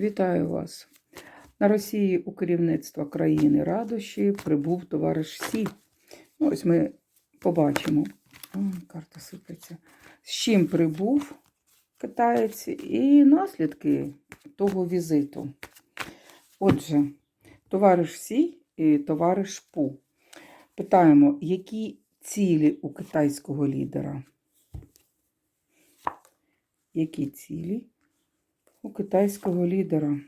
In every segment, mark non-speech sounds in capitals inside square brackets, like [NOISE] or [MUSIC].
Вітаю вас. На Росії у керівництва країни радощі прибув товариш Сі. Ну, ось ми побачимо. О, карта сипеться. З чим прибув китаєць і наслідки того візиту. Отже, товариш Сі і товариш Пу. Питаємо, які цілі у китайського лідера? Які цілі у китайського лідера?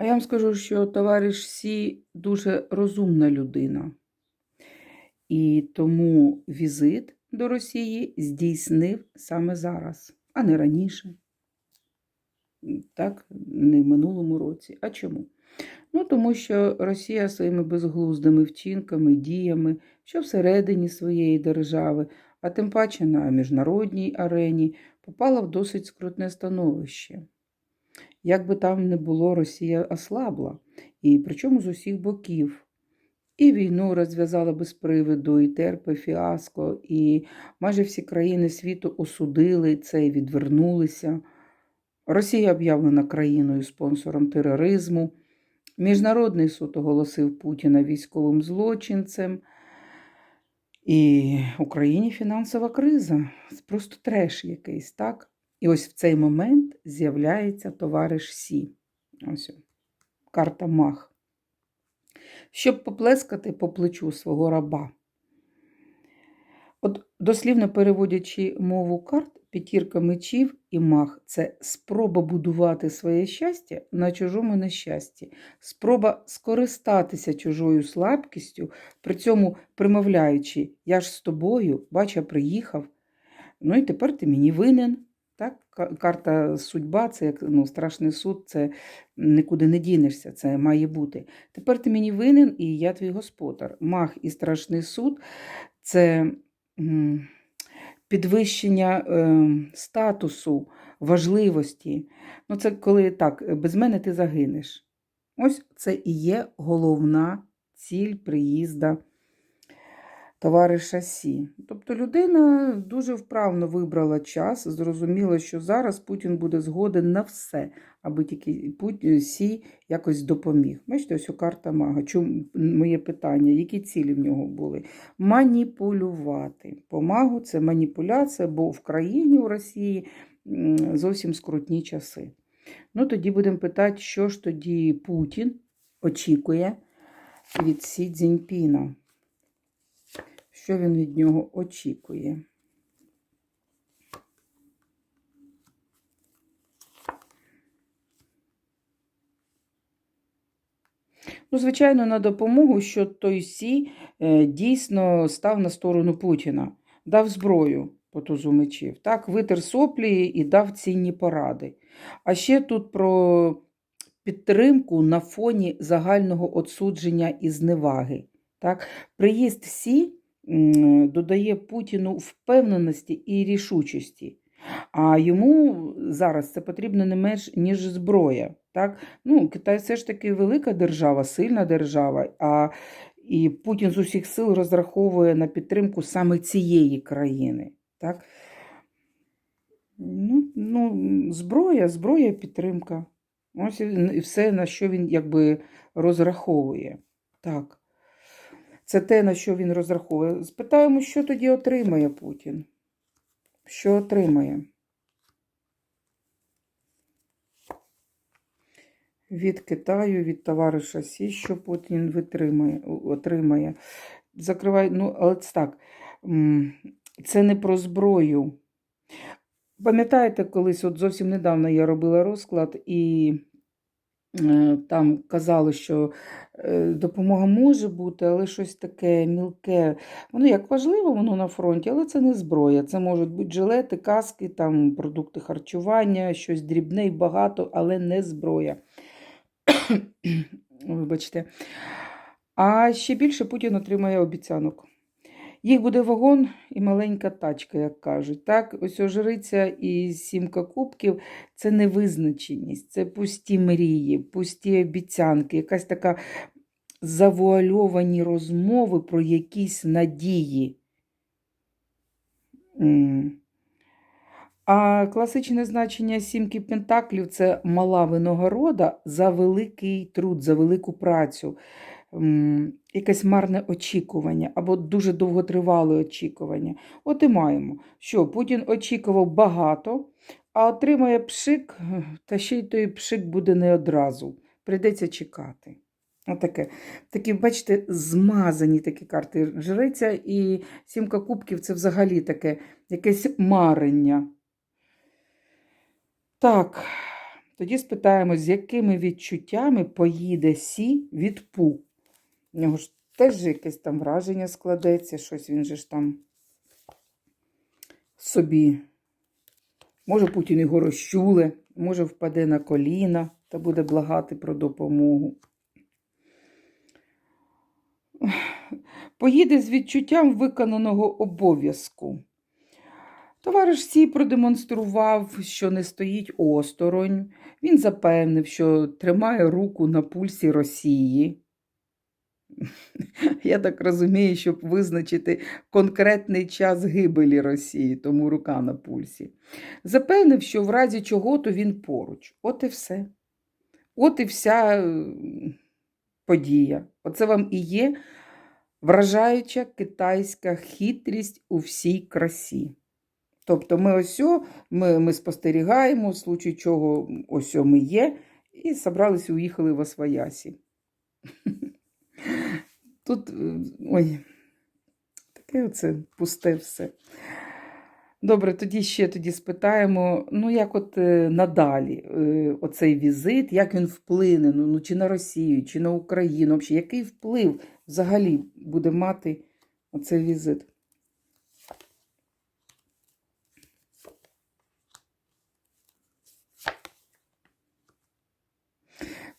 А я вам скажу, що товариш Сі дуже розумна людина. І тому візит до Росії здійснив саме зараз, а не раніше. Так, не в минулому році. А чому? Ну, тому що Росія своїми безглуздими вчинками, діями, що всередині своєї держави, а тим паче на міжнародній арені, попала в досить скрутне становище. Як би там не було, Росія ослабла, і причому з усіх боків. І війну розв'язала без приводу, і терпи фіаско, і майже всі країни світу осудили це і відвернулися. Росія об'явлена країною спонсором тероризму. Міжнародний суд оголосив Путіна військовим злочинцем. І в Україні фінансова криза. Просто треш якийсь, так? І ось в цей момент з'являється товариш Сі. Ось карта Мах. Щоб поплескати по плечу свого раба. Дослівно переводячи мову карт, п'ятірка мечів і мах це спроба будувати своє щастя на чужому нещасті, спроба скористатися чужою слабкістю, при цьому примовляючи, я ж з тобою, бача, приїхав. Ну і тепер ти мені винен. Так? Карта судьба це як ну, страшний суд, це нікуди не дінешся, це має бути. Тепер ти мені винен, і я твій господар. Мах і страшний суд це підвищення е, статусу, важливості. Ну, Це коли так, без мене ти загинеш. Ось це і є головна ціль приїзда товариша Сі. Тобто людина дуже вправно вибрала час, зрозуміла, що зараз Путін буде згоден на все, аби тільки Путін Сі якось допоміг. Бачите, ось у карта мага. Чому моє питання? Які цілі в нього були? Маніпулювати. По магу це маніпуляція, бо в країні у Росії зовсім скрутні часи. Ну, тоді будемо питати, що ж тоді Путін очікує від Сі Цзіньпіна що він від нього очікує. Ну, звичайно, на допомогу, що той Сі е, дійсно став на сторону Путіна, дав зброю по мечів, так, витер соплі і дав цінні поради. А ще тут про підтримку на фоні загального отсудження і зневаги. Так? Приїзд Сі додає Путіну впевненості і рішучості. А йому зараз це потрібно не менш, ніж зброя. Так? Ну, Китай все ж таки велика держава, сильна держава, а і Путін з усіх сил розраховує на підтримку саме цієї країни. Так? Ну, ну, Зброя, зброя, підтримка. Ось і все, на що він якби розраховує. Так. Це те, на що він розраховує. Спитаємо, що тоді отримає Путін. Що отримає? Від Китаю, від товариша Сі, що Путін витримає, отримає. Закривай, ну, але це так, це не про зброю. Пам'ятаєте, колись, от зовсім недавно я робила розклад і. Е, там казали, що е, допомога може бути, але щось таке мілке. Воно як важливо, воно на фронті, але це не зброя. Це можуть бути жилети, каски, там, продукти харчування, щось дрібне і багато, але не зброя. Вибачте. А ще більше Путін отримає обіцянок. Їх буде вагон і маленька тачка, як кажуть. Так, ось ожриця і сімка кубків це невизначеність, це пусті мрії, пусті обіцянки, якась така завуальовані розмови про якісь надії. А класичне значення сімки пентаклів це мала винагорода за великий труд, за велику працю, якесь марне очікування або дуже довготривале очікування. От і маємо, що Путін очікував багато, а отримає пшик, та ще й той пшик буде не одразу. Прийдеться чекати. Отаке. Такі, бачите, змазані такі карти жриця і сімка кубків це взагалі таке якесь марення. Так, тоді спитаємо, з якими відчуттями поїде Сі від Пу. У нього ж теж якесь там враження складеться, щось він же ж там собі. Може, Путін його розчуле, може, впаде на коліна та буде благати про допомогу. Поїде з відчуттям виконаного обов'язку. Товариш Сі продемонстрував, що не стоїть осторонь. Він запевнив, що тримає руку на пульсі Росії. Я так розумію, щоб визначити конкретний час гибелі Росії, тому рука на пульсі. Запевнив, що в разі чого то він поруч. От і все. От і вся е, подія. Оце вам і є вражаюча китайська хитрість у всій красі. Тобто ми ось, ми, ми спостерігаємо, в случай чого ось ми є, і собралися, уїхали в Освоясі. [LAUGHS] Тут, е, ой, таке оце пусте все. Добре, тоді ще тоді спитаємо, ну як от е, надалі е, оцей візит, як він вплине, ну, ну чи на Росію, чи на Україну, взагалі, який вплив взагалі буде мати оцей візит?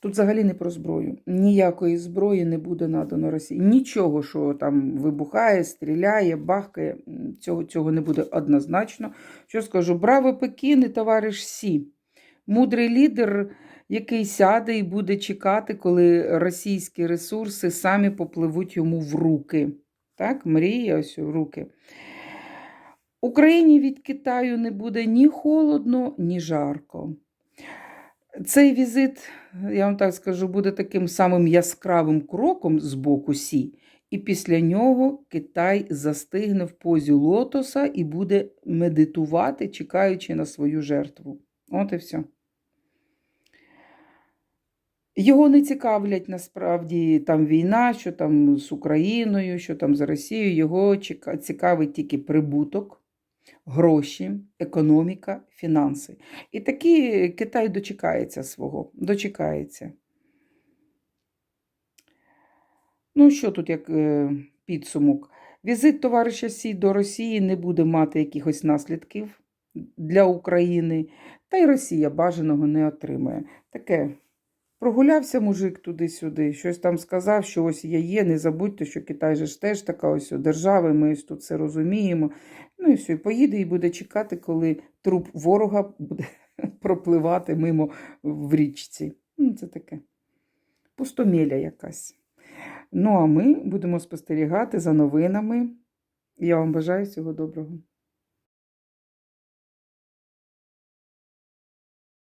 Тут взагалі не про зброю. Ніякої зброї не буде надано Росії. Нічого, що там вибухає, стріляє, бахкає, цього, цього не буде однозначно. Що скажу? Браво Пекін і товариш Сі. Мудрий лідер, який сяде і буде чекати, коли російські ресурси самі попливуть йому в руки. Так, мріє ось в руки. Україні від Китаю не буде ні холодно, ні жарко. Цей візит, я вам так скажу, буде таким самим яскравим кроком з боку Сі, і після нього Китай застигне в позі лотоса і буде медитувати, чекаючи на свою жертву. От і все. Його не цікавлять насправді там війна, що там з Україною, що там з Росією. Його цікавить тільки прибуток, гроші, економіка, фінанси. І таки Китай дочекається свого, дочекається. Ну, що тут як е, підсумок? Візит товариша Сі до Росії не буде мати якихось наслідків для України, та й Росія бажаного не отримає. Таке. Прогулявся мужик туди-сюди, щось там сказав, що ось я є. Не забудьте, що Китай же ж теж така ось держава, ми ось тут це розуміємо. Ну і все, і поїде і буде чекати, коли труп ворога буде [LAUGHS] пропливати мимо в річці. Ну, це таке пустомєля якась. Ну, а ми будемо спостерігати за новинами. Я вам бажаю всього доброго.